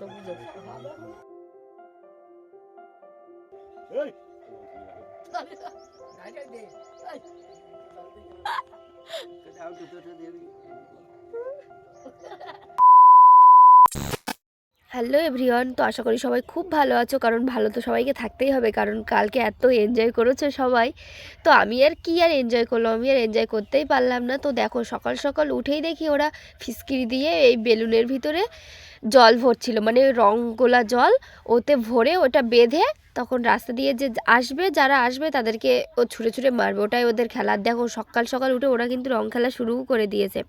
这屋子太滑了。哎，哪里的？哪这的？哎，哈哈，这在这里。হ্যালো everyone, তো আশা করি সবাই খুব ভালো আছো। কারণ ভালো তো সবাইকে থাকতেই হবে, কারণ কালকে এত এনজয় করেছ সবাই। তো আমি আর কি আর এনজয় করলাম আমি আর এনজয় করতেই পারলাম না। তো দেখো, সকাল সকাল উঠেই দেখি ওরা ফিসকিরি দিয়ে এই বেলুনের ভিতরে জল ভরছিল। মানে রং গোলা জল, ওতে ভরে ওটা বেঁধে তখন রাস্তা দিয়ে যে আসবে, যারা আসবে তাদেরকে ও ছুটে ছুটে মারবে। ওটাই ওদের খেলা। দেখো, সকাল সকাল উঠে ওরা কিন্তু রং খেলা শুরুও করে দিয়েছে।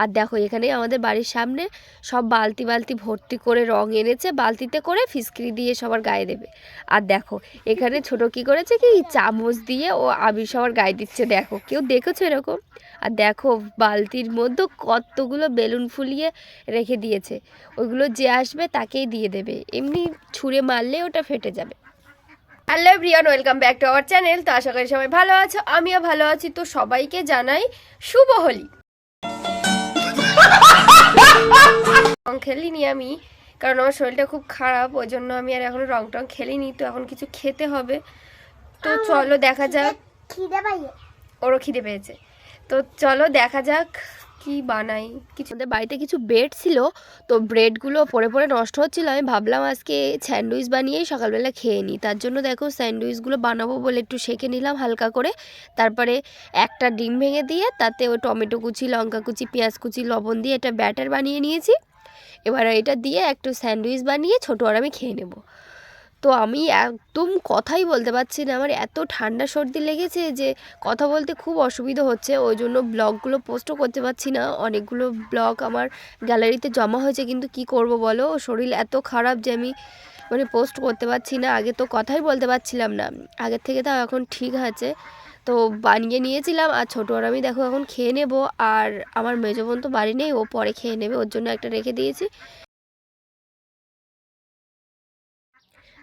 আর দেখো এখানে আমাদের বাড়ির সামনে সব বালতি বালতি ভর্তি করে রং এনেছে, বালতিতে করে ফিসকিরি দিয়ে সবার গায়ে দেবে। আর দেখো, এখানে ছোট কি করেছে কি, চামচ দিয়ে ও আবির সবার গায়ে দিচ্ছে, দেখো, কেউ দেখেছ এরকম? আর দেখো, বালতির মধ্যে কতগুলো বেলুন ফুলিয়ে রেখে দিয়েছে। ওইগুলো যে আসবে তাকেই দিয়ে দেবে। এমনি ছুঁড়ে মারলে ওটা ফেটে যাবে। Hello everyone, welcome back to our channel. তো আশা করি সবাই ভালো আছো, আমিও ভালো আছি। তো সবাইকে জানাই শুভ হোলি। রং খেলিনি আমি কারণ আমার শরীরটা খুব খারাপ ওই জন্য আমি আর এখন রং টং খেলিনি তো এখন কিছু খেতে হবে। তো চলো দেখা যাক। খিদে পাইয়ে। ওরও খিদে পেয়েছে। তো চলো দেখা যাক কি বানাই? কিছু আমাদের বাড়িতে কিছু ব্রেড ছিল, তো ব্রেডগুলো পড়ে পড়ে নষ্ট হচ্ছিল। আমি ভাবলাম আজকে স্যান্ডউইচ বানিয়েই সকালবেলা খেয়ে নিই। তার জন্য দেখো স্যান্ডউইচগুলো বানাবো বলে একটু সেঁকে নিলাম হালকা করে। তারপরে একটা ডিম ভেঙে দিয়ে তাতে ওই টমেটো কুচি, লঙ্কা কুচি, পেঁয়াজ কুচি, লবণ দিয়ে একটা ব্যাটার বানিয়ে নিয়েছি। এবার এটা দিয়ে একটু স্যান্ডউইচ বানিয়ে ছোটো আর আমি খেয়ে নেব। তো আমি একদম কথাই বলতে পারছি না। আমার এত ঠান্ডা সর্দি লেগেছে যে কথা বলতে খুব অসুবিধা হচ্ছে। ওই জন্য ব্লগগুলো পোস্টও করতে পারছি না। অনেকগুলো ব্লগ আমার গ্যালারিতে জমা হয়েছে। কিন্তু কি করব বলো? শরীর এত খারাপ যে আমি মানে পোস্ট করতে পারছি না। আগে তো কথাই বলতে পারছিলাম না। আগের থেকে তাও এখন ঠিক আছে। তো বানিয়ে নিয়েছিলাম। আর ছোটো আর আমি দেখো এখন খেয়ে নেব। আর আমার মেজো বোন তো বাড়ি নেই। ও পরে খেয়ে নেবে। ওর জন্য একটা রেখে দিয়েছি।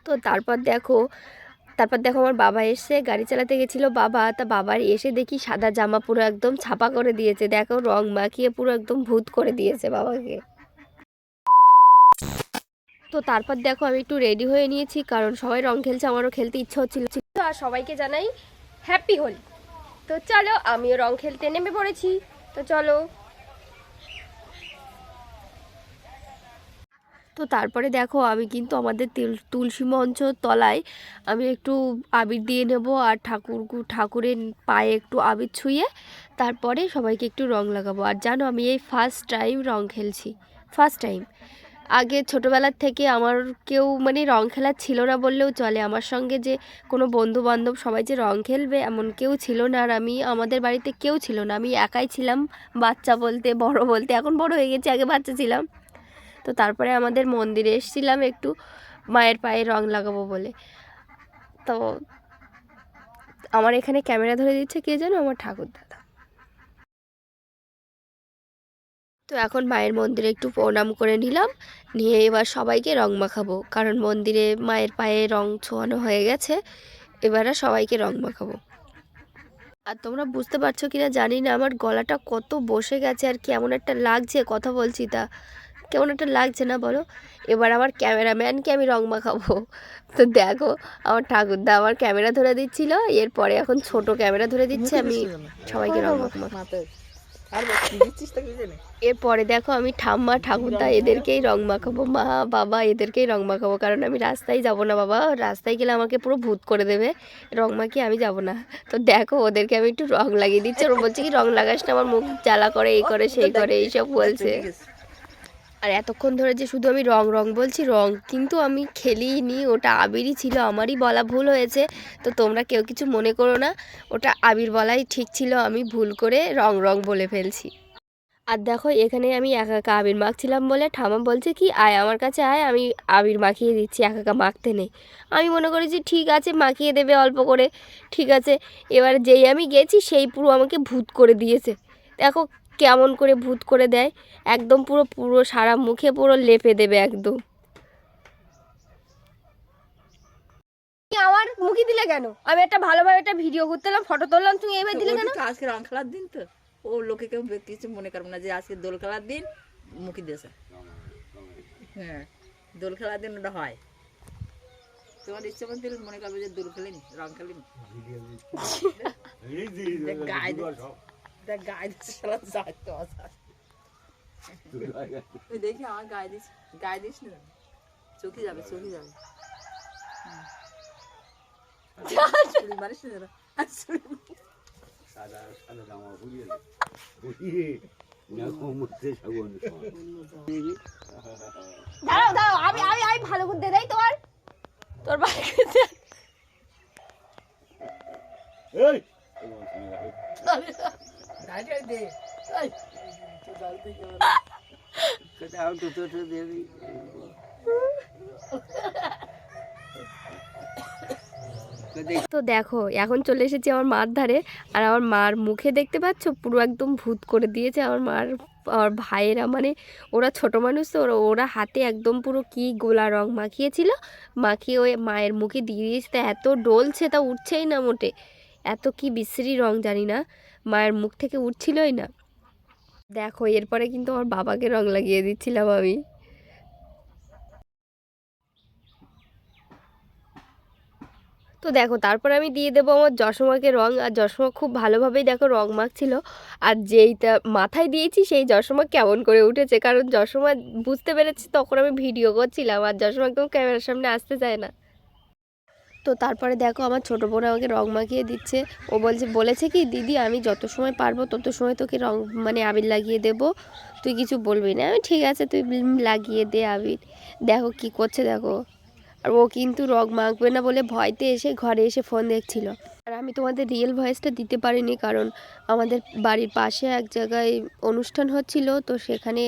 তো তারপর দেখো তারপর দেখো আমার বাবা এসে গাড়ি চালাতে গেছিল। বাবা, তা বাবার এসে দেখি সাদা জামা পুরো একদম ছাপা করে দিয়েছে। দেখো রং মাখিয়ে পুরো একদম ভূত করে দিয়েছে বাবাকে। তো তারপর দেখো আমি একটু রেডি হয়ে নিয়েছি, কারণ সবাই রং খেলছে, আমারও খেলতে ইচ্ছা হচ্ছিল। আর সবাইকে জানাই হ্যাপি হোলি। তো চলো, আমিও রং খেলতে নেমে পড়েছি। তো চলো। তো তারপরে দেখো আমি কিন্তু আমাদের তেল- তুলসী মঞ্চ তলায় আমি একটু আবির দিয়ে নেব আর ঠাকুর ঠাকুরের পায়ে একটু আবির ছুঁয়ে তারপরে সবাইকে একটু রং লাগাবো। আর জানো আমি এই ফার্স্ট টাইম রং খেলছি ফার্স্ট টাইম আগে ছোটোবেলার থেকে আমার কেউ মানে রং খেলা ছিল না বললেও চলে। আমার সঙ্গে যে কোনো বন্ধু বান্ধব সবাই যে রং খেলবে এমন কেউ ছিল না আর আমি আমাদের বাড়িতে কেউ ছিল না। আমি একাই ছিলাম বাচ্চা বলতে, বড় বলতে। এখন বড় হয়ে গেছি, আগে বাচ্চা ছিলাম। তো তারপরে আমাদের মন্দিরে এসেছিলাম একটু মায়ের পায়ে রং লাগাবো বলে। তো আমার এখানে ক্যামেরা ধরে দিচ্ছে কে যেন আমার ঠাকুর দাদা। তো এখন মায়ের মন্দিরে একটু প্রণাম করে নিলাম, নিয়ে এবার সবাইকে রং মাখাবো। কারণ মন্দিরে মায়ের পায়ে রং ছোঁয়ানো হয়ে গেছে, এবার সবাইকে রং মাখাবো। আর তোমরা বুঝতে পারছ কিনা জানি না, আমার গলাটা কত বসে গেছে আর কেমন একটা লাগছে, কথা বলছি তা। কেমন একটা লাগছে না বলো? এবার আমার ক্যামেরাম্যানকে আমি রং মাখাবো। তো দেখো আমার ঠাকুরদা আমার ক্যামেরা ধরে দিচ্ছিল এরপরে এখন ছোট ক্যামেরা ধরে দিচ্ছে আমি সবাইকে রং মাখাবো। এরপরে দেখো আমি ঠাম্মা ঠাকুরদা এদেরকেই রং মাখাবো মা বাবা এদেরকেই রং মাখাবো কারণ আমি রাস্তায় যাব না বাবা। রাস্তায় গেলে আমাকে পুরো ভূত করে দেবে। রং মাখিয়ে আমি যাব না। তো দেখো ওদেরকে আমি একটু রং লাগিয়ে দিচ্ছি ওরা বলছে কি রং লাগাস না আমার মুখ জ্বালা করে এই করে সেই করে এইসব বলছে আর এতক্ষণ ধরে যে শুধু আমি রং রং বলছি, রং কিন্তু আমি খেলিনি। ওটা আবিরই ছিল, আমারই বলা ভুল হয়েছে। তো তোমরা কেউ কিছু মনে করো না, ওটা আবির বলাই ঠিক ছিল, আমি ভুল করে রং রং বলে ফেলছি। আর দেখো, এখানে আমি একা একা আবির মাখছিলাম বলে ঠামা বলছে কি, আয় আমার কাছে আয়, আমি আবির মাখিয়ে দিচ্ছি, একা একা মাখতে নেই। আমি মনে করেছি ঠিক আছে, মাখিয়ে দেবে অল্প করে, ঠিক আছে। এবার যেই আমি গেছি, সেই পুরো আমাকে ভূত করে দিয়েছে। দেখো কেমন করে ভূত করে দেয় একদম পুরো পুরো সারা মুখে পুরো লেপে দেবে একদম। আমার মুখে দিলে কেন? আমি একটা ভালোভাবে একটা ভিডিও করতে এলাম ফটো তুললাম তুমি এবার দিলে কেন? আজকে রং খেলার দিন তো ও লোকে কেউ কিছু মনে করবে না যে আজকে দোল খেলার দিন মুখি দিয়েছে। হ্যাঁ দোল খেলার দিন ওটা হয়। তোমার ইচ্ছে মতো মনে করবে যে দোল খেলিনি রং খেলিনি। গায়ে দেখ গায়ে দিচ্ছে সারা যায় তো অসার ওই দেখি আমার গায়ে দিস গায়ে দিস না চোখে যাবে চোখে যাবে। মারিস না। যেন। আর চুড়ি সাদা সাদা জামা মধ্যে সাবন দাঁড়াও দাঁড়াও আমি আমি আমি ভালো করে দেই তোমার। তোর এই! এই, তো দেখো, এখন চলে এসেছি আমার মার ধারে, আর আমার মার মুখে দেখতে পাচ্ছ? পুরো একদম ভূত করে দিয়েছে আমার মার, আমার ভাইয়েরা। মানে ওরা ছোট মানুষ তো, ওরা- ওরা হাতে একদম পুরো কি গোলা রং মাখিয়েছিল, মাখিয়ে ওই মায়ের মুখে দিয়ে দিয়েছে। তা এত ডলছে, তা উঠছেই না মোটে। এত কি বিশ্রী রং জানি না। মায়ের মুখ থেকে উঠছিলই না। দেখো, এরপরে কিন্তু আমার বাবাকে রং লাগিয়ে দিচ্ছিলাম আমি। তো দেখো, তারপর আমি দিয়ে দেবো আমার যশোমাকে রং। আর যশোমা খুব ভালোভাবেই দেখো রং মাখছিল। আর যেইটা মাথায় দিয়েছি, সেই যশোমা কেমন করে উঠেছে? কারণ যশোমা বুঝতে পেরেছি, তখন আমি ভিডিও করছিলাম। আর যশোমা একদম ক্যামেরার সামনে আসতে চায় না। তো তারপরে দেখো আমার ছোটো বোন আমাকে রং মাখিয়ে দিচ্ছে। ও বলছে, বলেছে কি, দিদি, আমি যত সময় পারব, তত সময় তোকে রং মানে আবির লাগিয়ে দেব। তুই কিছু বলবি না? আমি ঠিক আছে, তুই লাগিয়ে দে আবির। দেখো কি করছে, দেখো। আর ও কিন্তু রং মাখবে না বলে ভয়তে এসে ঘরে এসে ফোন দেখছিল। আর আমি তোমাদের রিয়েল ভয়েসটা দিতে পারিনি কারণ আমাদের বাড়ির পাশে এক জায়গায় অনুষ্ঠান হচ্ছিল, তো সেখানে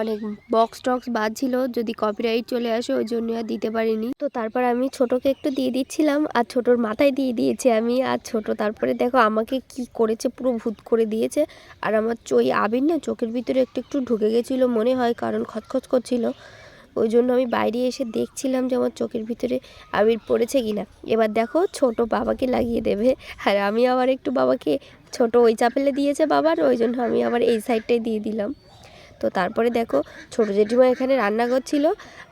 অনেক বক্স টক্স বাজছিল, যদি কপিরাইট চলে আসে ওই জন্য আর দিতে পারিনি। তো তারপর আমি ছোটোকে একটু দিয়ে দিচ্ছিলাম, আর ছোটোর মাথায় দিয়ে দিয়েছি আমি, আর ছোট তারপরে দেখো আমাকে কি করেছে, পুরো ভূত করে দিয়েছে। আর আমার চই আবির না, চোখের ভিতরে একটু একটু ঢুকে গেছিল মনে হয়, কারণ খচখচ করছিল। ওই জন্য আমি বাইরে এসে দেখছিলাম যে আমার চোখের ভিতরে আবির পড়েছে কি না এবার দেখো ছোট বাবাকে লাগিয়ে দেবে। আর আমি আবার একটু বাবাকে ছোট ওই চাপেলে দিয়েছে বাবার ওই জন্য আমি আবার এই সাইডটাই দিয়ে দিলাম। তো তারপরে দেখো ছোটো জেঠিমা এখানে রান্না করছিল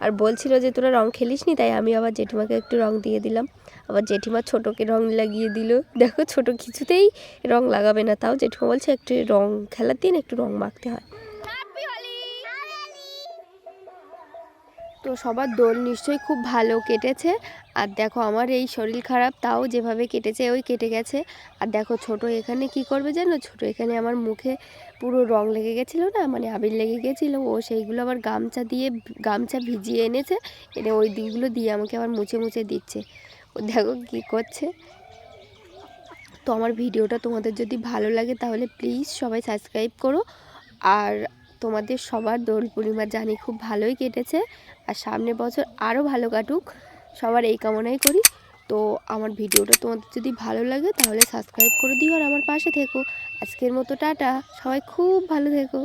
আর বলছিল যে, তোরা রং খেলিস নি তাই আমি আবার জেঠিমাকে একটু রং দিয়ে দিলাম। আবার জেঠিমা ছোটোকে রং লাগিয়ে দিল। দেখো ছোট কিছুতেই রং লাগাবে না। তাও জেঠিমা বলছে, একটু রং খেলার দিন, একটু রং মাখতে হয়। তো সবার দোল নিশ্চয়ই খুব ভালো কেটেছে। আর দেখো আমার এই শরীর খারাপ, তাও যেভাবে কেটেছে ওই কেটে গেছে। আর দেখো ছোট এখানে কি করবে জানো? ছোট এখানে আমার মুখে পুরো রং লেগে গেছিল না? মানে আবির লেগে গেছিল। ও সেইগুলো আবার গামছা দিয়ে, গামছা ভিজিয়ে এনেছে। এনে ওই দিকগুলো দিয়ে আমাকে আবার মুছে মুছে দিচ্ছে। ও দেখো কী করছে। তো আমার ভিডিওটা তোমাদের যদি ভালো লাগে তাহলে প্লিজ সবাই সাবস্ক্রাইব করো। আর তোমাদের সবার দোল পূর্ণিমা জানি খুব ভালোই কেটেছে আর সামনের বছর আরও ভালো কাটুক। সবার এই কামনাই করি। তো আমার ভিডিওটা তোমাদের যদি ভালো লাগে তাহলে সাবস্ক্রাইব করে দিও আর আমার পাশে থেকো। আজকের মতো টাটা। সবাই খুব ভালো থেকো।